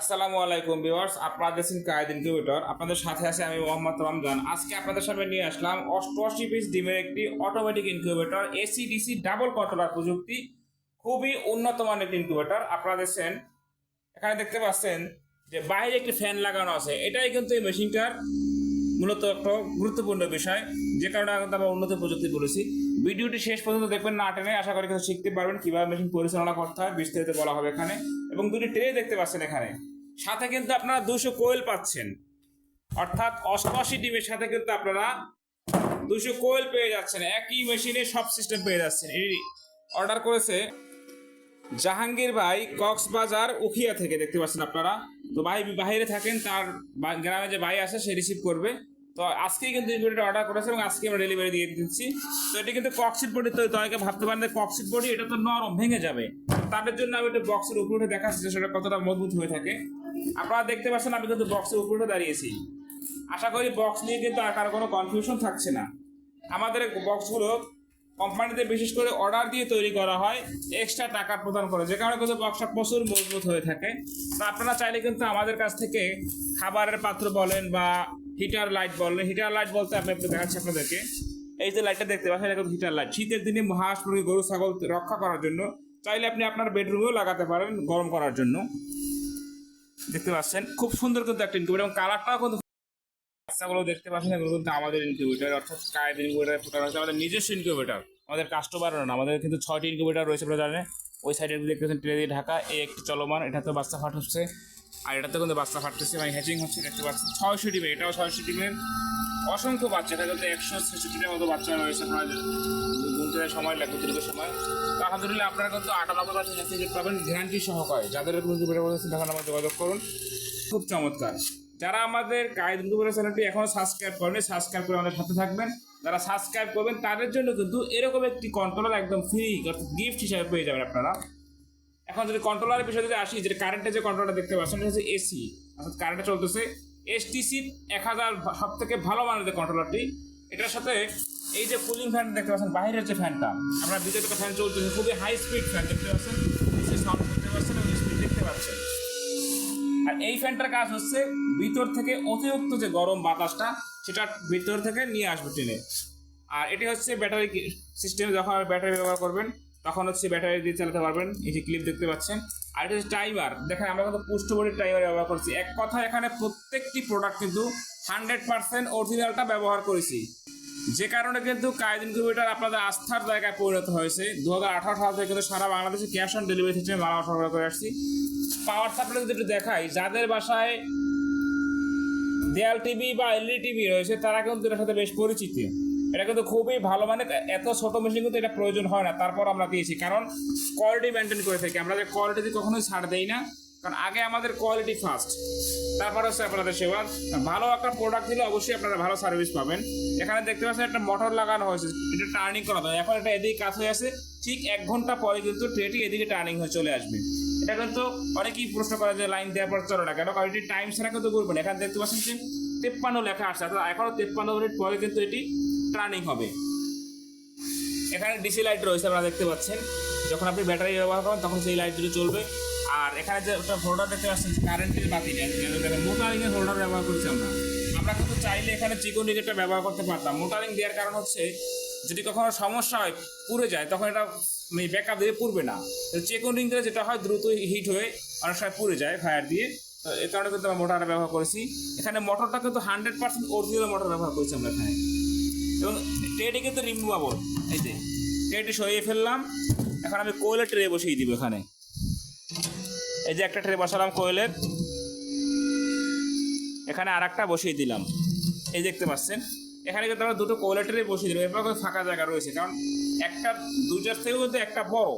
আসসালামু আলাইকুম ভিউয়ার্স, আপনারা দেখছেন কায়েদ ইনকিউবেটর আপনাদের সাথে আছে আমি মোহাম্মদ রমজান। আজকে আপনাদের সামনে নিয়ে আসলাম অষ্টআশি পিস ডিমের একটি automatic incubator AC DC double controller প্রযুক্তি। খুবই উন্নত মানের ইনকিউবেটর আপনারা দেখছেন, এখানে দেখতে পাচ্ছেন যে বাইরে একটি ফ্যান লাগানো আছে। এটাই কিন্তু এই মেশিনটার মূলত একটা গুরুত্বপূর্ণ বিষয়, যে কারণে আমরা উন্নত প্রযুক্তি বলেছি। ভিডিওটি শেষ পর্যন্ত দেখবেন না টেনে, আশা করি কিছু শিখতে পারবেন কীভাবে মেশিন পরিচালনা করতে হয়, বিস্তারিত বলা হবে এখানে। এবং দুটি ট্রে দেখতে পাচ্ছেন এখানে। সাথে কিন্তু আপনারা দুশো কোয়েল পাচ্ছেন। অর্থাৎ অষ্টআশি ডিমের সাথে কিন্তু আপনারা দুশো কোয়েল পেয়ে যাচ্ছেন। একই মেশিনে সব সিস্টেম পেয়ে যাচ্ছেন। এই অর্ডার করেছে জাহাঙ্গীর ভাই কক্সবাজার উখিয়া থেকে, দেখতে পাচ্ছেন আপনারা। তো ভাই বাইরে থাকেন, তার গ্রামে যে ভাই আছে সে রিসিভ করবে। তো আজকেই কিন্তু এই ইনভিটার অর্ডার করেছে এবং আজকে আমরা ডেলিভারি দিয়ে দিচ্ছি। তো এটা কিন্তু কক্সিট বডি তো তো অনেকে ভাবতে পারেন যে কক্সিট বডি এটা তো নরম, ভেঙে যাবে। তাদের জন্য আমি একটা বক্সের উপরে উঠে দেখাচ্ছি যে সেটা কতটা মজবুত হয়ে থাকে। আপনারা দেখতে পাচ্ছেন, আমি কিন্তু বক্সের উপরে উঠে দাঁড়িয়েছি। আশা করি বক্স নিয়ে কিন্তু আর কারও কোনো কনফিউশন থাকছে না। আমাদের বক্সগুলো কোম্পানিতে বিশেষ করে অর্ডার দিয়ে তৈরি করা হয় এক্সট্রা টাকা প্রদান করে। যে কারণে কিন্তু বক্সটা প্রচুর মজবুত হয়ে থাকে। তো আপনারা চাইলে কিন্তু আমাদের কাছ থেকে খাবারের পাত্র বলেন বা হিটার লাইট বলেন। হিটার লাইট বলতে আমি দেখাচ্ছি আপনাদেরকে। এই যে লাইটটা দেখতে পাচ্ছেন কিন্তু হিটার লাইট শীতের দিনে হাঁস মুরগি গরু, ছাগল রক্ষা করার জন্য চাইলে আপনি আপনার বেডরুমেও লাগাতে পারেন গরম করার জন্য। দেখতে পাচ্ছেন, খুব সুন্দর কিন্তু একটা ইনকিউবেটর এবং কালারটাও কিন্তু বাচ্চাগুলো দেখতে পাচ্ছেন, এগুলো কিন্তু আমাদের ইনকিউবেটর অর্থাৎ কায়েদ ইনকিউবেটর ফুটানো হচ্ছে আমাদের নিজস্ব ইনকিউবেটর আমাদের কাস্টমার না, আমাদের কিন্তু ছয়টি ইনকিউবেটর রয়েছে আপনারা জানেন। ওই সাইডে দেখতে পাচ্ছেন ট্রে দিয়ে ঢাকা এই একটি চলমান, এটা তো বাচ্চা ফাট হচ্ছে, আর এটাতে কিন্তু বাচ্চা ফাটতেছে মানে হ্যাচিং হচ্ছে, দেখতে পাচ্ছেন। ছয়শো ডিমের এটাও ছয়শো ডিমের অসংখ্য বাচ্চা এটা কিন্তু একশো ছেষট্টিটার মতো বাচ্চা রয়েছে গুনতে সময় লাগবে দীর্ঘ সময়। তো আলহামদুলিল্লাহ আপনারা কিন্তু আটানব্বই পার্সেন্ট হ্যাচিং পাবেন গ্যারান্টি সহকারে। যাদের তখন আমার যোগাযোগ করুন। খুব চমৎকার। যারা আমাদের কায়েদ ইনকিউবেটর চ্যানেলটি এখনও সাবস্ক্রাইব করেনি সাবস্ক্রাইব করে আমাদের সাথে থাকবেন। যারা সাবস্ক্রাইব করবেন, তাদের জন্য কিন্তু এরকম একটি কন্ট্রোলার একদম ফ্রি অর্থাৎ গিফট হিসাবে পেয়ে যাবেন আপনারা। এখন যদি কন্ট্রোলারের বিষয়ে যদি আসি, যে কারেন্টের যে কন্ট্রোলটা দেখতে পাচ্ছেন, এটা হচ্ছে এসি অর্থাৎ কারেন্টে চলতেছে। এসটিসি এক হাজার সব থেকে ভালো মানের যে কন্ট্রোলারটি এটার সাথে এই যে কুলিং ফ্যান দেখতে পাচ্ছেন বাইরের যে ফ্যানটা আমরা একটা ফ্যান চলতেছে, খুবই হাই স্পিড ফ্যান দেখতে পাচ্ছেন? সাউন্ড দেখতে পাচ্ছেন এবং স্পিড দেখতে পাচ্ছেন। এই ফ্যানটার কাজ হচ্ছে ভিতর থেকে অতিরিক্ত যে গরম বাতাসটা, সেটা ভিতর থেকে নিয়ে আসবে ট্রেনে। আর এটি হচ্ছে ব্যাটারি সিস্টেম যখন ব্যাটারি ব্যবহার করবেন, তখন হচ্ছে ব্যাটারি দিয়ে চালাতে পারবেন। এই যে ক্লিপ দেখতে পাচ্ছেন। আর এটা হচ্ছে টাইমার দেখেন, আমরা কিন্তু পুষ্ট বডির টাইমার ব্যবহার করছি। এক কথা এখানে প্রত্যেকটি প্রোডাক্ট কিন্তু হান্ড্রেড পার্সেন্ট অরিজিনালটা ব্যবহার করেছি। যে কারণে কিন্তু কায়েদ ইনকিউবেটর আপনাদের আস্থার জায়গায় পরিণত হয়েছে। দু হাজার আঠারো সাল থেকে কিন্তু সারা বাংলাদেশে ক্যাশ অন ডেলিভারি সিস্টেমে মালা সরবরাহ করে আসছি। পাওয়ার সাপ্লাই যদি দেখাই, যাদের বাসায় দেয়াল টিভি বা এলইডি টিভি রয়েছে, তারা কিন্তু এটার সাথে বেশ পরিচিত। এটা কিন্তু খুবই ভালো মানে এত ছোট মেশিন কিন্তু এটা প্রয়োজন হয় না, তারপর আমরা দিয়েছি। কারণ কোয়ালিটি মেনটেন করে থাকি, আমরা যে কোয়ালিটি কখনোই ছাড় দেই না, কারণ আগে আমাদের কোয়ালিটি ফার্স্ট তারপর হচ্ছে আপনাদের সেবা। ভালো একটা প্রোডাক্ট দিলে অবশ্যই আপনারা ভালো সার্ভিস পাবেন। এখানে দেখতে পাচ্ছেন একটা মোটর লাগানো হয়েছে, এটা টার্নিং করা। হয় এখন এটা এদিকে কাজ হয়ে আছে ঠিক এক ঘণ্টা পরে কিন্তু ট্রেটি এদিকে টার্নিং হয়ে চলে আসবে। এটা কিন্তু অনেকেই প্রশ্ন করে যে লাইন দেওয়ার পর চলে না কেন? কারণ এটি টাইম ছাড়া কিন্তু করবে না। এখানে দেখতে পাচ্ছেন যে তেপ্পান্ন লেখা আসছে। অর্থাৎ এখনও তেপ্পান্ন মিনিট পরে কিন্তু এটি টার্নিং হবে। এখানে ডিসি লাইট রয়েছে, আপনারা দেখতে পাচ্ছেন। যখন আপনি ব্যাটারি ব্যবহার করেন, তখন সেই লাইট দুটো চলবে। আর এখানে যে একটা হোল্ডার দেখতে পাচ্ছেন কারেন্টের বাতি মোটারিং এর হোল্ডার ব্যবহার করছি আমরা। আমরা কিন্তু চাইলে এখানে চিকন রিগেটটা ব্যবহার করতে পারতাম। মোটারিং দেওয়ার কারণ হচ্ছে যদি কখনো সমস্যা হয়, পুড়ে যায়, তখন এটা ব্যাকআপ দিয়ে পুড়বে না। চেকন রিং দিলে যেটা হয়, দ্রুত হিট হয়ে অনেক সময় পুড়ে যায় ফায়ার দিয়ে। তো এই কারণে কিন্তু আমরা মোটরটা ব্যবহার করেছি। এখানে মোটরটা কিন্তু হান্ড্রেড পার্সেন্ট অরিজিনাল মোটর ব্যবহার করেছি আমরা এখানে। এবং ট্রেটি কিন্তু রিমুভেবল এই যে ট্রেটি সরিয়ে ফেললাম। এখন আমি কোয়েলের ট্রে বসিয়ে দিব এখানে। এই যে একটা ট্রে বসালাম কোয়েলের এখানে আর একটা বসিয়ে দিলাম। এই দেখতে পাচ্ছেন? এখানে কিন্তু আমরা দুটো কোয়েলের ট্রে বসিয়ে দিলাম। এরপর ফাঁকা জায়গা রয়েছে। কারণ একটা দুইটার থেকেও কিন্তু একটা বড়।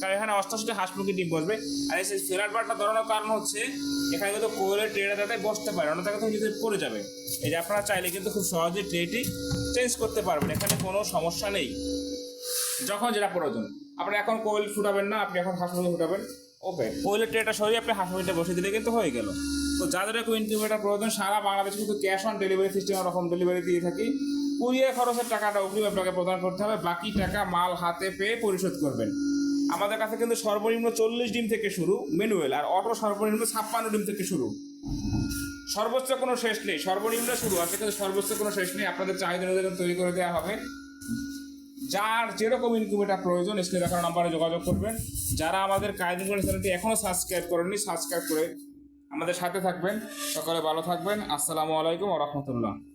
কারণ এখানে অষ্টাশিটা হাঁস মুরগি ডিম বসবে। আর এই ফেরার বারটা ধরানোর কারণ হচ্ছে, এখানে কিন্তু কোয়েলের ট্রেটা যাতে বসতে পারে অন্য জায়গা থেকে পড়ে যাবে। এই যে আপনারা চাইলে কিন্তু খুব সহজে ট্রেটি চেঞ্জ করতে পারবেন। এখানে কোনো সমস্যা নেই। যখন যেটা প্রয়োজন। আপনি এখন কোয়েল ফুটাবেন না, আপনি এখন হাঁস মুরগি ফুটাবেন। ওকে। কোয়েলের ট্রেটা সরিয়ে আপনি হাঁস মুরগিটা বসে দিলে কিন্তু হয়ে গেল। তো যাদের এরকম ইনকিউবেটার প্রয়োজন, সারা বাংলাদেশে কিন্তু ক্যাশ অন ডেলিভারি সিস্টেম রকম ডেলিভারি দিয়ে থাকি। কুরিয়ার খরচের টাকাটা অগ্রিম আপনাকে প্রদান করতে হবে। বাকি টাকা মাল হাতে পেয়ে পরিশোধ করবেন। আমাদের কাছে কিন্তু সর্বনিম্ন চল্লিশ ডিম থেকে শুরু ম্যানুয়াল, আর অটো সর্বনিম্ন ছাপ্পান্ন ডিম থেকে শুরু। সর্বোচ্চ কোনো শেষ নেই, সর্বনিম্ন শুরু। আছে কিন্তু সর্বোচ্চ কোনো শেষ নেই। আপনাদের চাহিদা অনুযায়ী তৈরি করে দেওয়া হবে। যার যেরকম ইনকিউবেটার প্রয়োজন, স্ক্রিনে দেখার নাম্বারে যোগাযোগ করবেন। যারা আমাদের কায়দিন চ্যানেলটি এখনও সাবস্ক্রাইব করেননি সাবস্ক্রাইব করে আমাদের সাথে থাকবেন। সকালে ভালো থাকবেন। আসসালামু আলাইকুম রহমতুল্লাহ।